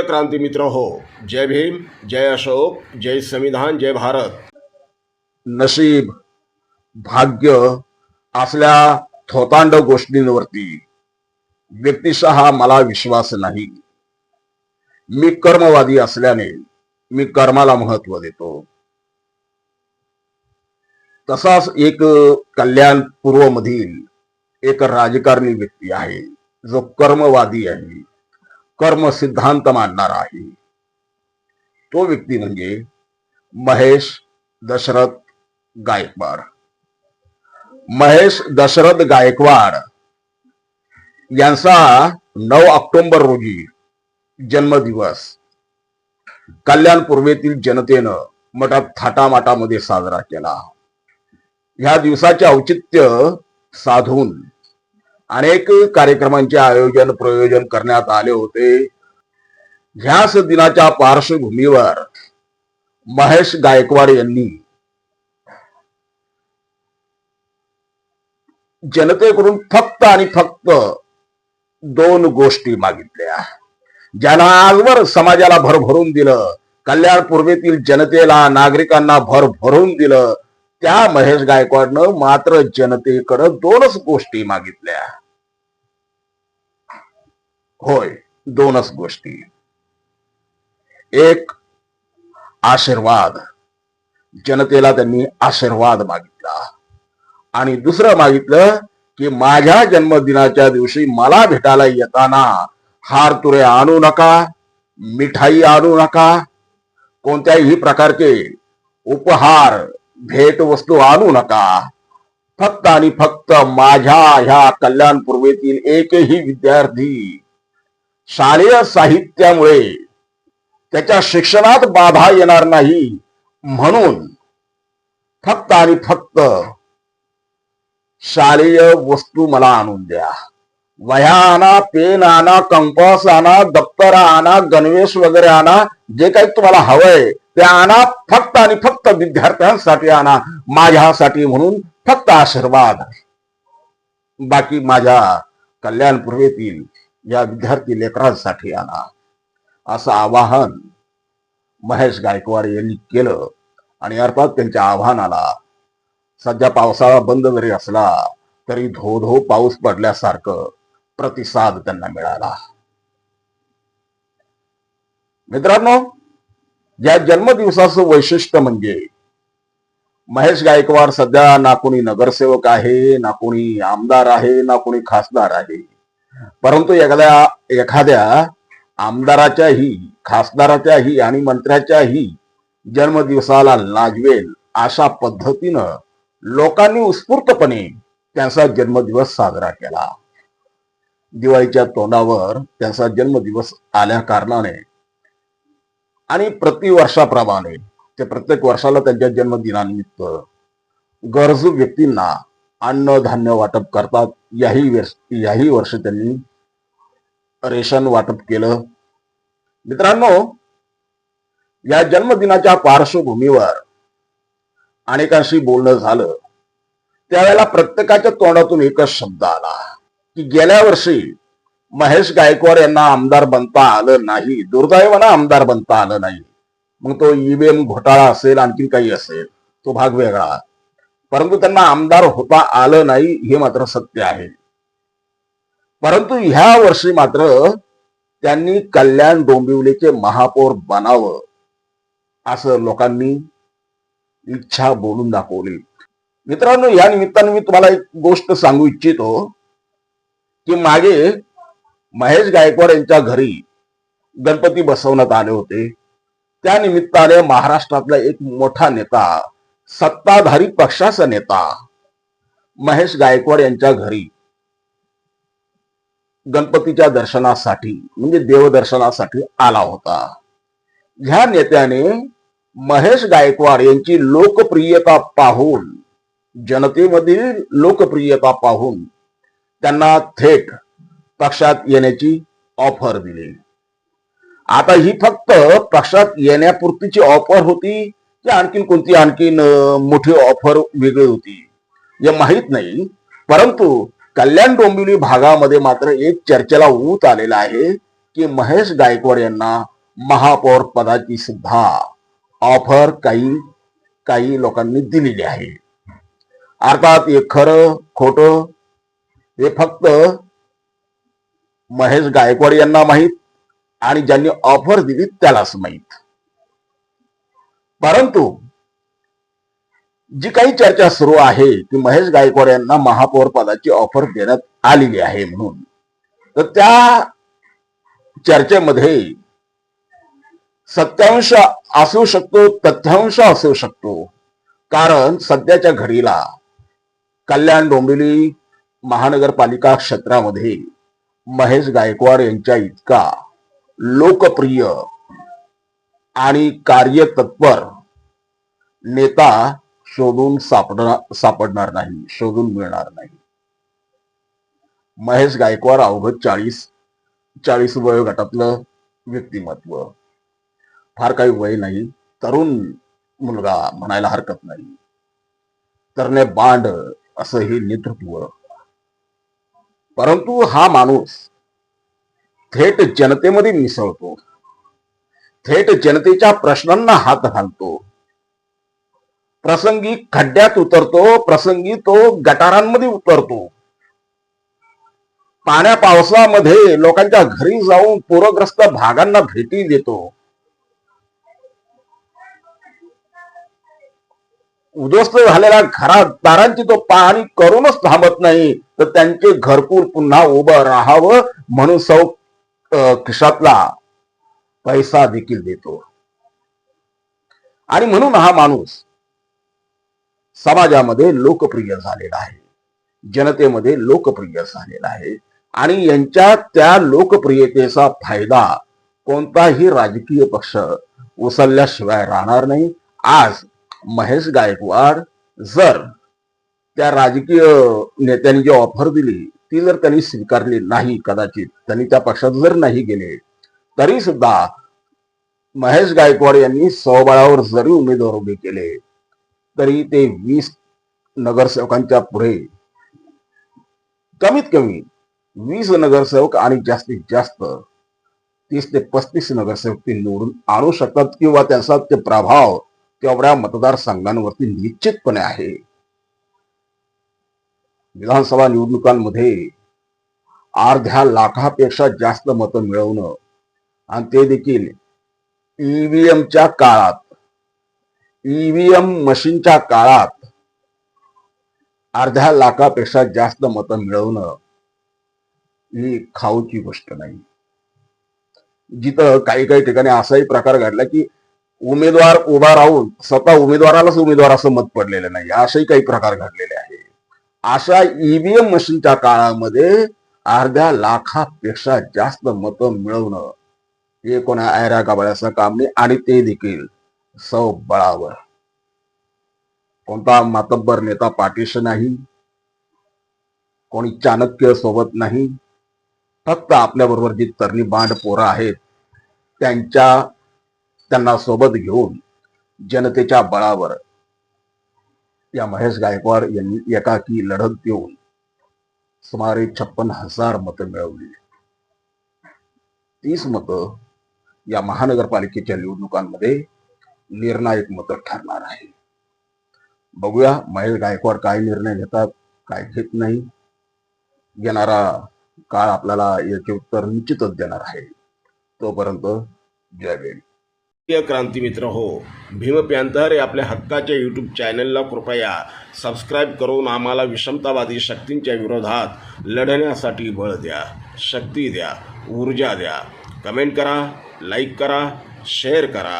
प्रिय क्रांती मित्र हो जय भीम जय अशोक जय संविधान जय भारत. नशीब भाग्य असल्या थोतांड गोष्टींवरती व्यक्तिशः मला विश्वास नाही. मी कर्मवादी असल्याने मी कर्माला महत्त्व देतो. तसाच एक कल्याण पूर्व मधील एक राजकारणी व्यक्ती आहे जो कर्मवादी आहे. कर्म सिद्धांत मांडणारा आहे. तो व्यक्ती म्हणजे महेश दशरथ गायकवाड. महेश दशरथ गायकवाड यांचा नऊ ऑक्टोबर रोजी जन्मदिवस कल्याण पूर्वेतील जनतेनं मठात थाटामाटामध्ये साजरा केला. ह्या दिवसाचे औचित्य साधून अनेक कार्यक्रमांचे आयोजन प्रयोजन करण्यात आले होते. ह्याच दिनाच्या पार्श्वभूमीवर महेश गायकवाड यांनी जनतेकडून फक्त आणि फक्त दोन गोष्टी मागितल्या. ज्यांना आजवर समाजाला भरभरून दिलं कल्याण पूर्वेतील जनतेला नागरिकांना भरभरून दिलं त्या महेश गायकवाडनं मात्र जनतेकडं दोनच गोष्टी मागितल्या. होय दोनच गोष्टी. एक आशीर्वाद. जनतेला त्यांनी आशीर्वाद मागितला. आणि दुसरं मागितलं की माझ्या जन्मदिनाच्या दिवशी मला भेटायला येताना हार तुरे आणू नका मिठाई आणू नका कोणत्याही प्रकारचे उपहार भेट वस्तू आणू नका. फक्त आणि फक्त माझ्या ह्या कल्याण पूर्वेतील एकही विद्यार्थी शालेय साहित्यामुळे त्याच्या शिक्षणात बाधा येणार नाही म्हणून फक्त आणि फक्त शालेय वस्तू मला आणून द्या. वह्या आणा पेन आणा कंपास आणा दप्तर आणा गणवेश वगैरे आणा जे काही तुम्हाला हवंय ते आणा फक्त आणि फक्त विद्यार्थ्यांसाठी आणा माझ्यासाठी म्हणून फक्त आशीर्वाद. बाकी माझ्या कल्याणपूर्वेतील या विद्यार्थी लेकरांसाठी आणा असं आवाहन महेश गायकवाड यांनी केलं आणि अर्थात त्यांच्या आव्हानाला सध्या पावसाळा बंद जरी असला तरी धो धो पाऊस पडल्यासारखं प्रतिसाद त्यांना मिळाला. मित्रांनो या जन्मदिवसाचं वैशिष्ट्य म्हणजे महेश गायकवाड सध्या ना कोणी नगरसेवक आहे ना कोणी आमदार आहे ना कोणी खासदार आहे. परंतु एखाद्या एखाद्या आमदाराच्याही खासदाराच्याही आणि मंत्र्याच्याही जन्मदिवसाला लाजवेल अशा पद्धतीनं लोकांनी उत्स्फूर्तपणे त्यांचा जन्मदिवस साजरा केला. दिवाळीच्या तोंडावर त्यांचा जन्मदिवस आल्या कारणाने आणि प्रतिवर्षाप्रमाणे ते प्रत्येक वर्षाला त्यांच्या जन्मदिनानिमित्त गरजू व्यक्तींना अन्नधान्य वाटप करतात. याही वर्ष याही वर्ष त्यांनी रेशन वाटप केलं. मित्रांनो या जन्मदिनाच्या पार्श्वभूमीवर अनेकांशी बोलणं झालं. त्यावेळेला प्रत्येकाच्या तोंडातून एकच शब्द आला की गेल्या वर्षी महेश गायकवाड यांना आमदार बनता आलं नाही दुर्दैवानं आमदार बनता आलं नाही. मग तो ईव्हीएम घोटाळा असेल आणखी काही असेल तो भाग वेगळा. परंतु त्यांना आमदार होता आलं नाही हे मात्र सत्य आहे. परंतु ह्या वर्षी मात्र त्यांनी कल्याण डोंबिवलीचे महापौर बनावं असं लोकांनी इच्छा बोलून दाखवली. मित्रांनो या निमित्ताने मी तुम्हाला एक गोष्ट सांगू इच्छितो की मागे महेश गायकवाड यांच्या घरी गणपती बसवण्यात आले होते. त्या निमित्ताने महाराष्ट्रातला एक मोठा नेता सत्ताधारी पक्षाचा नेता महेश गायकवाड यांच्या घरी गणपतीच्या दर्शनासाठी म्हणजे देवदर्शनासाठी आला होता. ह्या नेत्याने महेश गायकवाड यांची लोकप्रियता पाहून जनतेमधील लोकप्रियता पाहून त्यांना थेट पक्षात येण्याची ऑफर दिली. आता ही फक्त पक्षात येण्यापुरतीची ऑफर होती की आणखीन कोणती आणखीन मोठी ऑफर वेगळी होती. हे माहीत नाही. परंतु कल्याण डोंबिवली भागामध्ये मात्र एक चर्चेला ऊत आलेला आहे की महेश गायकवाड यांना महापौर पदाची सुद्धा ऑफर काही काही लोकांनी दिलेली आहे. अर्थात हे खरं खोट हे फक्त महेश गायकवाड यांना माहीत आणि ज्यांनी ऑफर दिली त्यालाच माहीत. परंतु जी काही चर्चा सुरू आहे की महेश गायकवाड यांना महापौर पदाची ऑफर देण्यात आलेली आहे म्हणून. तर त्या चर्चेमध्ये सत्यांश असू शकतो तथ्यांश असू शकतो. कारण सध्याच्या घडीला कल्याण डोंबिवली महानगरपालिका क्षेत्रामध्ये महेश गायकवाड यांच्या इतका लोकप्रिय आणि कार्यतत्पर नेता शोधून सापडणार सापडणार नाही शोधून मिळणार नाही. महेश गायकवाड अवघड चाळीस चाळीस वयोगटातलं व्यक्तिमत्व. फार काही वय नाही तरुण मुलगा म्हणायला हरकत नाही. तरणे बांड असं हे नेतृत्व. परंतु हा माणूस थेट जनतेमध्ये मिसळतो. थेट जनतेच्या प्रश्नांना हात घालतो. प्रसंगी खड्ड्यात उतरतो प्रसंगी तो गटारांमध्ये उतरतो. पाण्या पावसामध्ये लोकांच्या घरी जाऊन पूरग्रस्त भागांना भेटी देतो. उद्ध्वस्त झालेल्या घरात दारांची तो पाहणी करूनच थांबत नाही तर त्यांचे घरपूर पुन्हा उभं राहावं म्हणून सौ खिशातला पैसा देखील देतो. आणि म्हणून हा माणूस समाजामध्ये लोकप्रिय झालेला आहे. जनतेमध्ये लोकप्रिय झालेला आहे. आणि यांच्या त्या लोकप्रियतेचा फायदा कोणताही राजकीय पक्ष उचलल्याशिवाय राहणार नाही. आज महेश गायकवाड जर त्या राजकीय नेत्यांनी जी ऑफर दिली ती जर त्यांनी स्वीकारली नाही कदाचित त्यांनी त्या पक्षात जर नाही गेले तरी सुद्धा महेश गायकवाड यांनी स्वबळावर जरी उमेदवार उभे केले तरी ते वीस नगरसेवकांच्या पुढे कमीत कमी वीस नगरसेवक आणि जास्तीत जास्त तीस ते पस्तीस नगरसेवक ते निवडून आणू शकतात किंवा त्यांचा ते प्रभाव तेवढ्या मतदारसंघांवरती निश्चितपणे आहे. विधानसभा निवडणुकांमध्ये अर्ध्या लाखापेक्षा जास्त मतं मिळवणं आणि ते देखील ईव्हीएमच्या काळात ईव्हीएम मशीनच्या काळात अर्ध्या लाखापेक्षा जास्त मतं मिळवणं ही खाऊची गोष्ट नाही. जिथं काही काही ठिकाणी असाही प्रकार घडला की उमेदवार उभा राहून स्वतः उमेदवारालाच उमेदवार असं मत पडलेलं नाही. असेही काही प्रकार घडलेले आहे. अशा ईव्हीएम मशीनच्या काळामध्ये अर्ध्या लाखापेक्षा जास्त मतं मिळवणं हे कोणा ऐरा गाबळ्याचं काम नाही आणि ते देखील सौ बळावर कोणता मातब्बर नेता पाठीशी नाही कोणी चाणक्य सोबत नाही फक्त आपल्या बरोबर जी तरणी बांड पोरं आहेत त्यांच्या त्यांना सोबत घेऊन जनतेच्या बळावर या महेश गायकवाड यांनी एकाकी लढत देऊन सुमारे छप्पन हजार मतं मिळवली. तीस मतं या महानगरपालिकेच्या निवडणुकांमध्ये निर्णायक मतं ठरणार आहे. बघूया महेश गायकवाड काय निर्णय घेतात काय घेत नाही. येणारा काळ आपल्याला याचे उत्तर निश्चितच देणार आहे. तोपर्यंत जय भीम. क्रांती मित्र हो भीम प्यांतर या आपल्या हक्काच्या यूट्यूब चॅनलला कृपया सबस्क्राईब करून आम्हाला विषमतावादी शक्तींच्या विरोधात लढण्यासाठी बळ द्या शक्ती द्या ऊर्जा द्या. कमेंट करा लाईक करा शेअर करा।